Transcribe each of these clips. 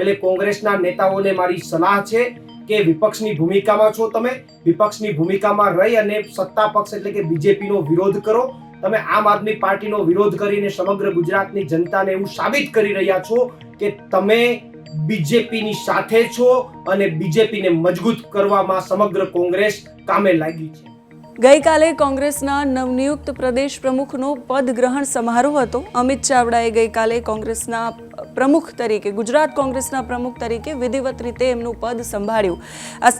એટલે કોંગ્રેસના નેતાઓને મારી સલાહ છે કે વિપક્ષની ભૂમિકામાં છો તમે, વિપક્ષની ભૂમિકામાં રહી અને સત્તા પક્ષ એટલે કે બીજેપીનો વિરોધ કરો. તમે આમ આદમી પાર્ટીનો વિરોધ કરીને સમગ્ર ગુજરાતની જનતાને એવું સાબિત કરી રહ્યા છો કે તમે બીજેપીની સાથે છો અને બીજેપીને મજબૂત કરવામાં સમગ્ર કોંગ્રેસ કામે લાગી છે. ગઈકાલે કોંગ્રેસના નવનિયુક્ત પ્રદેશ પ્રમુખનો પદ ગ્રહણ સમારોહ હતો. અમિત ચાવડાએ ગઈકાલે કોંગ્રેસના પ્રમુખ તરીકે ગુજરાત કોંગ્રેસના પ્રમુખ તરીકે વિધિવત રીતે એમનું પદ સંભાળ્યું.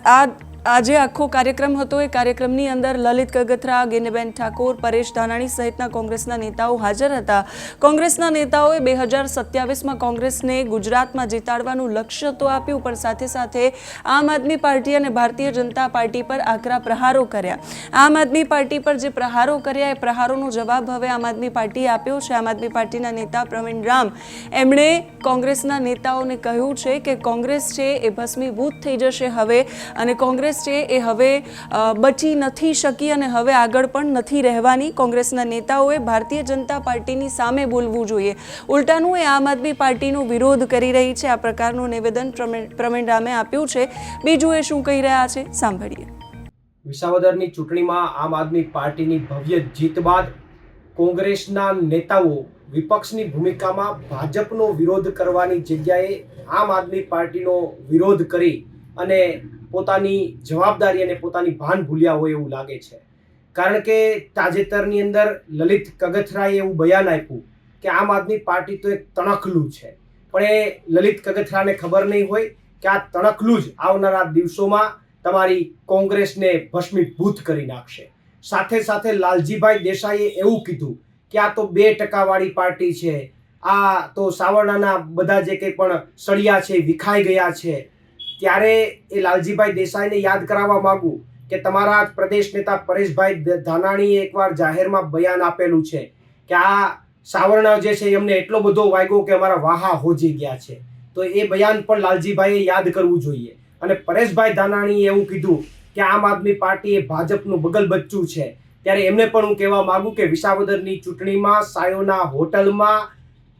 આ- આજે આખો કાર્યક્રમ હતો. એ કાર્યક્રમની અંદર લલિત કગથરા ગેનીબેન ઠાકોર, પરેશ ધાનાણી સહિતના કોંગ્રેસના નેતાઓ હાજર હતા. કોંગ્રેસના નેતાઓએ બે હજાર સત્યાવીસમાં કોંગ્રેસને ગુજરાતમાં જીતાડવાનું લક્ષ્ય તો આપ્યું, પણ સાથે સાથે આમ આદમી પાર્ટી અને ભારતીય જનતા પાર્ટી પર આકરા પ્રહારો કર્યા. આમ આદમી પાર્ટી પર જે પ્રહારો કર્યા, એ પ્રહારોનો જવાબ હવે આમ આદમી પાર્ટીએ આપ્યો છે. આમ આદમી પાર્ટીના નેતા પ્રવીણ રામ. એમણે કોંગ્રેસના નેતાઓને કહ્યું છે કે કોંગ્રેસ છે એ ભસ્મીભૂત થઈ જશે હવે અને કોંગ્રેસ છે એ હવે બચી નથી શકી અને હવે આગળ પણ નથી રહેવાની. કોંગ્રેસના નેતાઓએ ભારતીય જનતા પાર્ટીની સામે બોલવું જોઈએ. ઉલટાનું એ આમ આદમી પાર્ટીનો વિરોધ કરી રહી છે. આ પ્રકારનું નિવેદન પ્રવીણ રામે આપ્યું છે. બીજું એ શું કહી રહ્યા છે? સાંભળીએ. વિસાવદરની ચૂંટણીમાં આમ આદમી પાર્ટીની ભવ્ય જીત બાદ કોંગ્રેસના નેતાઓ વિપક્ષની ભૂમિકામાં ભાજપનો વિરોધ કરવાની જગ્યાએ આમ આદમી પાર્ટીનો વિરોધ કરી અને પોતાની જવાબદારી અને પોતાની ભાન ભૂલ્યા હોય એવું લાગે છે. કારણ કે તાજેતરની અંદર લલિત કગથરાએ એવું બયાન આપ્યું કે આમ આદમી પાર્ટી તો એક તણખલું છે. પણ એ લલિત કગથરાને ખબર નહીં હોય કે આ તણખલું જ આવનારા દિવસોમાં તમારી કોંગ્રેસને ભસ્મીભૂત કરી નાખશે. સાથે સાથે લાલજીભાઈ દેસાઈએ એવું કીધું કે આ તો બે ટકાવાળી પાર્ટી છે. આ તો સાવરણાના બધા જે કંઈ પણ સળિયા છે, વિખાઈ ગયા છે ત્યારે એ લાલજીભાઈ દેસાઈને યાદ કરાવવા માંગુ કે તમારા પ્રદેશ નેતા પરેશભાઈ ધાનાણીએ એકવાર જાહેરમાં બયાન આપેલું છે કે આ સાવરણા જે છે એમને એટલો બધો વાગ્યો કે અમારા વાહા હોજી ગયા છે. તો એ બયાન પણ લાલજીભાઈએ યાદ કરવું જોઈએ. અને પરેશભાઈ ધાનાણીએ એવું કીધું કે આમ આદમી પાર્ટી એ ભાજપનું બગલ બચ્ચું છે. ત્યારે એમને પણ હું કહેવા માંગુ કે વિસાવદરની ચૂંટણીમાં સાયોના હોટલમાં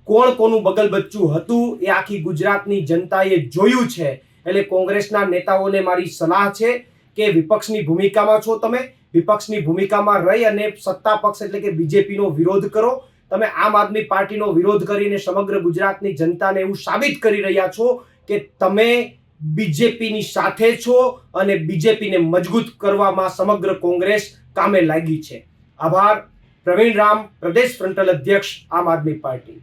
કોણ કોનું બગલ બચ્ચું હતું એ આખી ગુજરાતની જનતાએ જોયું છે. એટલે કોંગ્રેસના નેતાઓને મારી સલાહ છે કે વિપક્ષની ભૂમિકામાં છો તમે, વિપક્ષની ભૂમિકામાં રહી અને સત્તા પક્ષ એટલે કે બીજેપીનો વિરોધ કરો. તમે આમ આદમી પાર્ટીનો વિરોધ કરીને સમગ્ર ગુજરાતની જનતાને એવું સાબિત કરી રહ્યા છો કે તમે બીજેપીની સાથે છો અને બીજેપીને મજબૂત કરવામાં સમગ્ર કોંગ્રેસ કામે લાગી છે. આભાર. પ્રવીણ રામ, પ્રદેશ ફ્રન્ટલ અધ્યક્ષ આમ આદમી પાર્ટી.